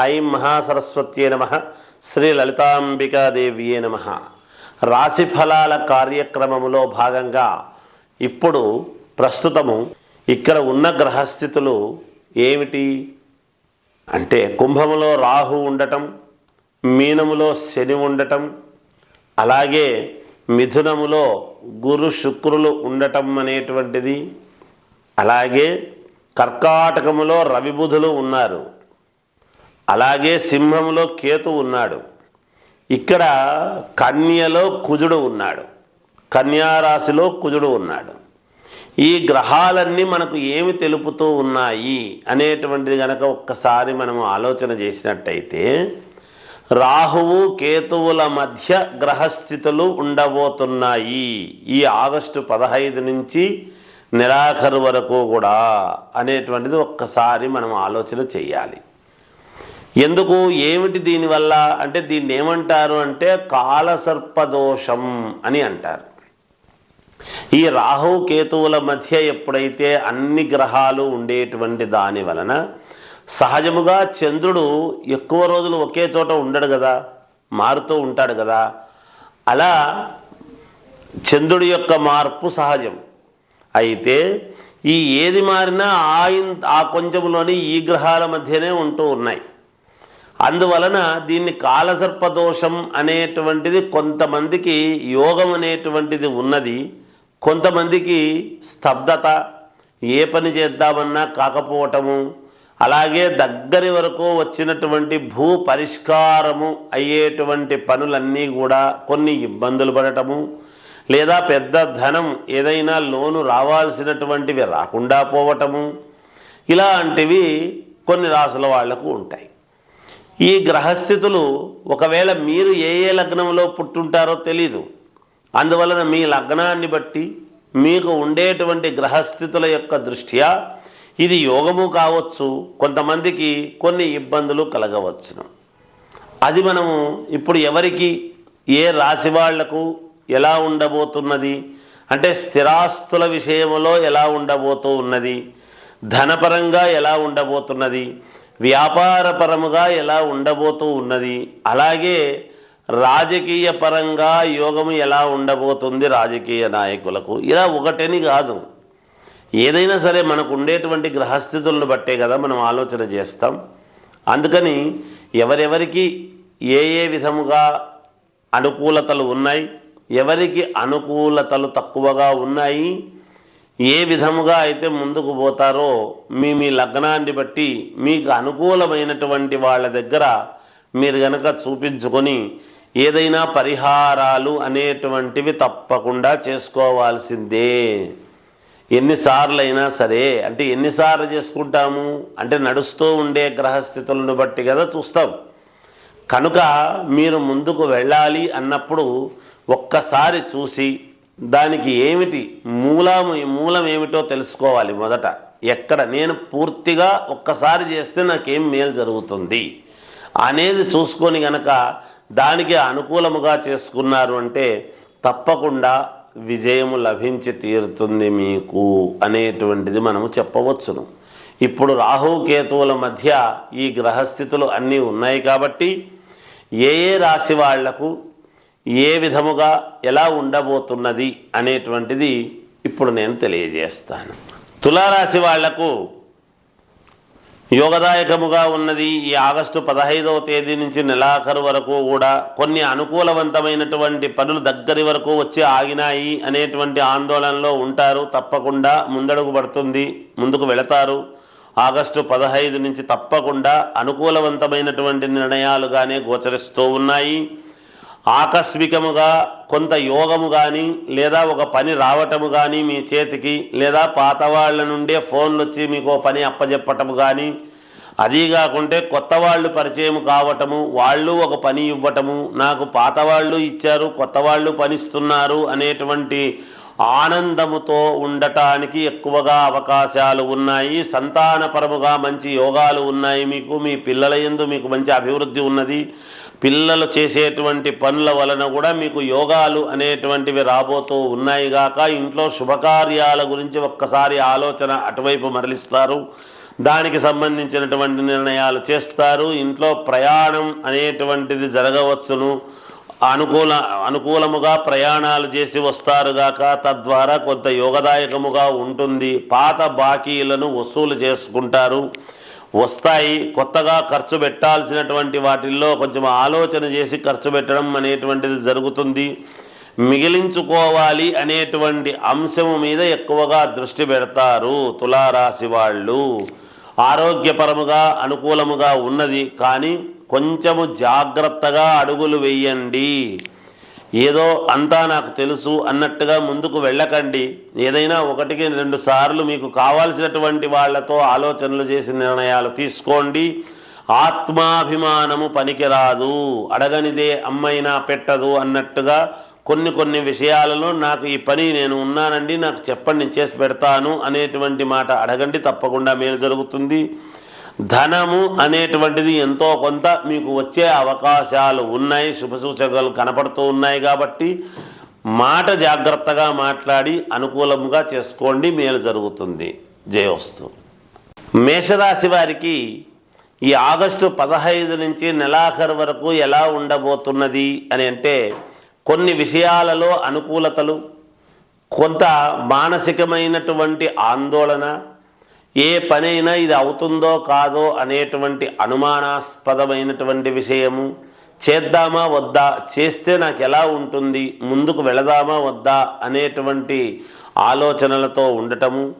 ఐం మహాసరస్వత్యే నమ. శ్రీ లలితాంబికాదేవియే నమ. రాశిఫలాల కార్యక్రమములో భాగంగా ఇప్పుడు ప్రస్తుతము ఇక్కడ ఉన్న గ్రహస్థితులు ఏమిటి? అంటే కుంభములో రాహు ఉండటం మీనములో శని ఉండటం అలాగే మిథునములో గురు శుక్రులు ఉండటం అనేటువంటిది. అలాగే కర్కాటకములో రవిబుధులు ఉన్నారు. అలాగే సింహంలో కేతు ఉన్నాడు. ఇక్కడ కన్యలో కుజుడు ఉన్నాడు. కన్యారాశిలో కుజుడు ఉన్నాడు. ఈ గ్రహాలన్నీ మనకు ఏమి తెలుపుతూ ఉన్నాయి అనేటువంటిది గనక ఒక్కసారి మనం ఆలోచన చేసినట్టయితే రాహువు కేతువుల మధ్య గ్రహస్థితులు ఉండబోతున్నాయి ఈ ఆగస్టు పదహైదు నుంచి నెలాఖరు వరకు కూడా అనేటువంటిది ఒక్కసారి మనం ఆలోచన చేయాలి. ఎందుకు? ఏమిటి దీనివల్ల అంటే దీన్ని ఏమంటారు అంటే కాలసర్పదోషం అని అంటారు. ఈ రాహు కేతువుల మధ్య ఎప్పుడైతే అన్ని గ్రహాలు ఉండేటువంటి దాని వలన సహజముగా చంద్రుడు ఎక్కువ రోజులు ఒకే చోట ఉండడు కదా మారుతూ ఉంటాడు కదా అలా చంద్రుడి యొక్క మార్పు సహజం. అయితే ఈ ఏది మారినా ఆ ఆ కొంచెంలోని ఈ గ్రహాల మధ్యనే ఉంటూ ఉన్నాయి. అందువలన దీన్ని కాలసర్పదోషం అనేటువంటిది కొంతమందికి యోగం అనేటువంటిది ఉన్నది కొంతమందికి స్తబ్దత ఏ పని చేద్దామన్నా కాకపోవటము అలాగే దగ్గరి వరకు వచ్చినటువంటి భూ పరిష్కారము అయ్యేటువంటి పనులన్నీ కూడా కొన్ని ఇబ్బందులు పడటము లేదా పెద్ద ధనం ఏదైనా లోను రావాల్సినటువంటివి రాకుండా పోవటము ఇలాంటివి కొన్ని రాసుల వాళ్ళకు ఉంటాయి. ఈ గ్రహస్థితులు ఒకవేళ మీరు ఏ ఏ లగ్నంలో పుట్టుంటారో తెలీదు. అందువలన మీ లగ్నాన్ని బట్టి మీకు ఉండేటువంటి గ్రహస్థితుల యొక్క దృష్ట్యా ఇది యోగము కావచ్చు కొంతమందికి కొన్ని ఇబ్బందులు కలగవచ్చును. అది మనము ఇప్పుడు ఎవరికి ఏ రాశి వాళ్ళకు ఎలా ఉండబోతున్నది అంటే స్థిరాస్తుల విషయంలో ఎలా ఉండబోతూ ఉన్నది ధనపరంగా ఎలా ఉండబోతున్నది వ్యాపారపరముగా ఎలా ఉండబోతూ ఉన్నది అలాగే రాజకీయ పరంగా యోగము ఎలా ఉండబోతుంది రాజకీయ నాయకులకు. ఇలా ఒకటని కాదు. ఏదైనా సరే మనకు ఉండేటువంటి గ్రహస్థితులను బట్టే కదా మనం ఆలోచన చేస్తాం. అందుకని ఎవరెవరికి ఏ ఏ విధముగా అనుకూలతలు ఉన్నాయి ఎవరికి అనుకూలతలు తక్కువగా ఉన్నాయి ఏ విధముగా అయితే ముందుకు పోతారో మీ మీ లగ్నాన్ని బట్టి మీకు అనుకూలమైనటువంటి వాళ్ళ దగ్గర మీరు గనక చూపించుకొని ఏదైనా పరిహారాలు అనేటువంటివి తప్పకుండా చేసుకోవాల్సిందే. ఎన్నిసార్లు అయినా సరే అంటే ఎన్నిసార్లు చేసుకుంటాము? అంటే నడుస్తూ ఉండే గ్రహస్థితులను బట్టి కదా చూస్తాం. కనుక మీరు ముందుకు వెళ్ళాలి అన్నప్పుడు ఒక్కసారి చూసి దానికి ఏమిటి మూలము మూలం ఏమిటో తెలుసుకోవాలి మొదట. ఎక్కడ? నేను పూర్తిగా ఒక్కసారి చేస్తే నాకేం మేలు జరుగుతుంది? అనేది చూసుకొని గనక దానికి అనుకూలముగా చేసుకున్నారు అంటే తప్పకుండా విజయము లభించి తీరుతుంది మీకు అనేటువంటిది మనము చెప్పవచ్చును. ఇప్పుడు రాహుకేతువుల మధ్య ఈ గ్రహస్థితులు అన్నీ ఉన్నాయి కాబట్టి ఏ ఏ రాశి వాళ్ళకు ఏ విధముగా ఎలా ఉండబోతున్నది అనేటువంటిది ఇప్పుడు నేను తెలియజేస్తాను. తులారాశి వాళ్ళకు యోగదాయకముగా ఉన్నది ఈ ఆగస్టు పదహైదవ తేదీ నుంచి నెలాఖరు వరకు కూడా కొన్ని అనుకూలవంతమైనటువంటి పనులు దగ్గరి వరకు వచ్చి ఆగినాయి అనేటువంటి ఆందోళనలో ఉంటారు. తప్పకుండా ముందడుగు పడుతుంది ముందుకు వెళతారు. ఆగస్టు పదహైదు నుంచి తప్పకుండా అనుకూలవంతమైనటువంటి నిర్ణయాలుగానే గోచరిస్తూ ఉన్నాయి. ఆకస్మికముగా కొంత యోగము కానీ లేదా ఒక పని రావటము కానీ మీ చేతికి లేదా పాత వాళ్ళ నుండే ఫోన్లు వచ్చి మీకు ఓ పని అప్పజెప్పటము కానీ అది కాకుంటే కొత్త వాళ్ళు పరిచయం కావటము వాళ్ళు ఒక పని ఇవ్వటము నాకు పాత వాళ్ళు ఇచ్చారు కొత్త వాళ్ళు పనిస్తున్నారు అనేటువంటి ఆనందముతో ఉండటానికి ఎక్కువగా అవకాశాలు ఉన్నాయి. సంతానపరముగా మంచి యోగాలు ఉన్నాయి మీకు. మీ పిల్లల ఎందు మీకు మంచి అభివృద్ధి ఉన్నది. పిల్లలు చేసేటువంటి పనుల వలన కూడా మీకు యోగాలు అనేటువంటివి రాబోతూ ఉన్నాయి గాక. ఇంట్లో శుభకార్యాల గురించి ఒక్కసారి ఆలోచన అటువైపు మరలిస్తారు. దానికి సంబంధించినటువంటి నిర్ణయాలు చేస్తారు. ఇంట్లో ప్రయాణం అనేటువంటిది జరగవచ్చును. అనుకూల అనుకూలముగా ప్రయాణాలు చేసి వస్తారుగాక తద్వారా కొంత యోగదాయకముగా ఉంటుంది. పాత బాకీలను వసూలు చేసుకుంటారు. వస్తాయి. కొత్తగా ఖర్చు పెట్టాల్సినటువంటి వాటిల్లో కొంచెం ఆలోచన చేసి ఖర్చు పెట్టడం అనేటువంటిది జరుగుతుంది. మిగిలించుకోవాలి అనేటువంటి అంశము మీద ఎక్కువగా దృష్టి పెడతారు తులారాశి వాళ్ళు. ఆరోగ్యపరముగా అనుకూలముగా ఉన్నది. కానీ కొంచెము జాగ్రత్తగా అడుగులు వేయండి. ఏదో అంతా నాకు తెలుసు అన్నట్టుగా ముందుకు వెళ్ళకండి. ఏదైనా ఒకటికి రెండు సార్లు మీకు కావాల్సినటువంటి వాళ్ళతో ఆలోచనలు చేసి నిర్ణయాలు తీసుకోండి. ఆత్మాభిమానము పనికిరాదు. అడగనిదే అమ్మైనా పెట్టదు అన్నట్టుగా కొన్ని కొన్ని విషయాలలో నాకు ఈ పని నేను ఉన్నానండి నాకు చెప్పండి నేను చేసి పెడతాను అనేటువంటి మాట అడగండి తప్పకుండా మేలు జరుగుతుంది. ధనము అనేటువంటిది ఎంతో కొంత మీకు వచ్చే అవకాశాలు ఉన్నాయి. శుభసూచకాలు కనపడుతూ ఉన్నాయి కాబట్టి మాట జాగ్రత్తగా మాట్లాడి అనుకూలంగా చేసుకోండి. మేలు జరుగుతుంది. జయవస్తు. మేషరాశి వారికి ఈ ఆగస్టు పదహైదు నుంచి నెలాఖరు వరకు ఎలా ఉండబోతున్నది అని అంటే కొన్ని విషయాలలో అనుకూలతలు కొంత మానసికమైనటువంటి ఆందోళన ఏ పనైనా ఇది అవుతుందో కాదో అనేటువంటి అనుమానాస్పదమైనటువంటి విషయము. చేద్దామా వద్దా? చేస్తే నాకు ఎలా ఉంటుంది? ముందుకు వెళదామా వద్దా? అనేటువంటి ఆలోచనలతో ఉండటము.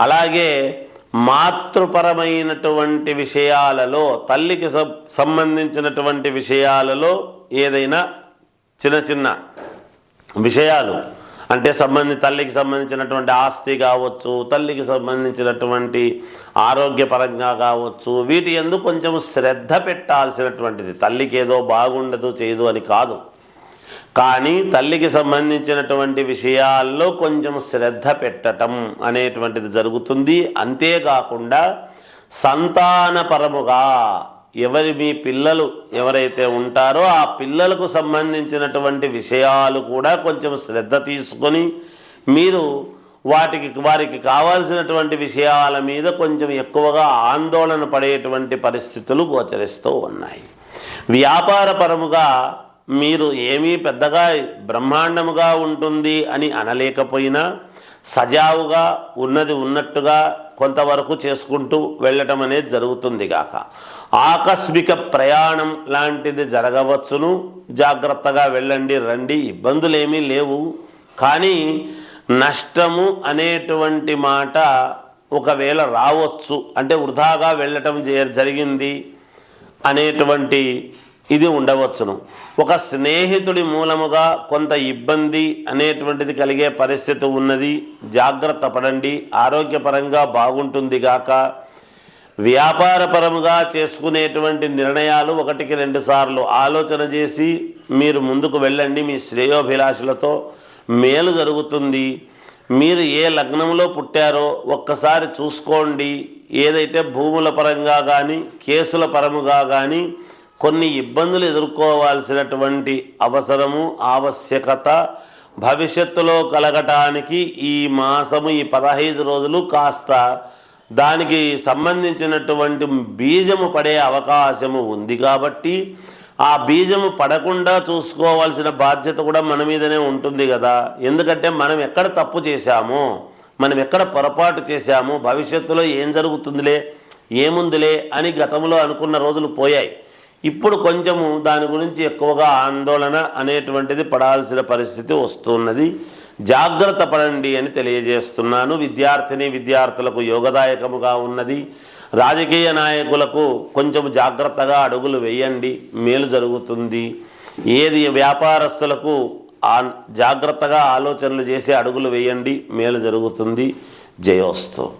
అలాగే మాతృపరమైనటువంటి విషయాలలో తల్లికి సంబంధించినటువంటి విషయాలలో ఏదైనా చిన్న చిన్న విషయాలు అంటే సంబంధి తల్లికి సంబంధించినటువంటి ఆస్తి కావచ్చు తల్లికి సంబంధించినటువంటి ఆరోగ్యపరంగా కావచ్చు వీటి ఎందు కొంచెం శ్రద్ధ పెట్టాల్సినటువంటిది. తల్లికి ఏదో బాగుండదు చేయదు అని కాదు. కానీ తల్లికి సంబంధించినటువంటి విషయాల్లో కొంచెం శ్రద్ధ పెట్టటం అనేటువంటిది జరుగుతుంది. అంతేకాకుండా సంతానపరముగా ఎవరి మీ పిల్లలు ఎవరైతే ఉంటారో ఆ పిల్లలకు సంబంధించినటువంటి విషయాలు కూడా కొంచెం శ్రద్ధ తీసుకొని మీరు వాటికి వారికి కావాల్సినటువంటి విషయాల మీద కొంచెం ఎక్కువగా ఆందోళన పడేటువంటి పరిస్థితులు గోచరిస్తూ ఉన్నాయి. వ్యాపారపరముగా మీరు ఏమీ పెద్దగా బ్రహ్మాండముగా ఉంటుంది అని అనలేకపోయినా సజావుగా ఉన్నది ఉన్నట్టుగా కొంతవరకు చేసుకుంటూ వెళ్ళటం అనేది జరుగుతుంది గాక. ఆకస్మిక ప్రయాణం లాంటిది జరగవచ్చును. జాగ్రత్తగా వెళ్ళండి రండి. ఇబ్బందులు ఏమీ లేవు. కానీ నష్టము అనేటువంటి మాట ఒకవేళ రావచ్చు అంటే వృధాగా వెళ్ళటం జరిగింది అనేటువంటి ఇది ఉండవచ్చును. ఒక స్నేహితుడి మూలముగా కొంత ఇబ్బంది అనేటువంటిది కలిగే పరిస్థితి ఉన్నది. జాగ్రత్త పడండి. ఆరోగ్యపరంగా బాగుంటుంది గాక. వ్యాపారపరముగా చేసుకునేటువంటి నిర్ణయాలు ఒకటికి రెండు సార్లు ఆలోచన చేసి మీరు ముందుకు వెళ్ళండి మీ శ్రేయోభిలాషులతో. మేలు జరుగుతుంది. మీరు ఏ లగ్నంలో పుట్టారో ఒక్కసారి చూసుకోండి. ఏదైతే భూముల పరంగా కానీ కేసుల పరముగా కానీ కొన్ని ఇబ్బందులు ఎదుర్కోవాల్సినటువంటి అవసరము ఆవశ్యకత భవిష్యత్తులో కలగటానికి ఈ మాసము ఈ పదహైదు రోజులు కాస్త దానికి సంబంధించినటువంటి బీజము పడే అవకాశము ఉంది కాబట్టి ఆ బీజము పడకుండా చూసుకోవాల్సిన బాధ్యత కూడా మన మీదనే ఉంటుంది కదా. ఎందుకంటే మనం ఎక్కడ తప్పు చేశామో మనం ఎక్కడ పొరపాటు చేశామో భవిష్యత్తులో ఏం జరుగుతుందిలే ఏముందిలే అని గతంలో అనుకున్న రోజులు పోయాయి. ఇప్పుడు కొంచెము దాని గురించి ఎక్కువగా ఆందోళన అనేటువంటిది పడాల్సిన పరిస్థితి వస్తున్నది. జాగ్రత్త పడండి అని తెలియజేస్తున్నాను. విద్యార్థిని విద్యార్థులకు యోగదాయకముగా ఉన్నది. రాజకీయ నాయకులకు కొంచెం జాగ్రత్తగా అడుగులు వేయండి. మేలు జరుగుతుంది. ఏది వ్యాపారస్తులకు జాగ్రత్తగా ఆలోచనలు చేసి అడుగులు వేయండి. మేలు జరుగుతుంది. జయోస్తు.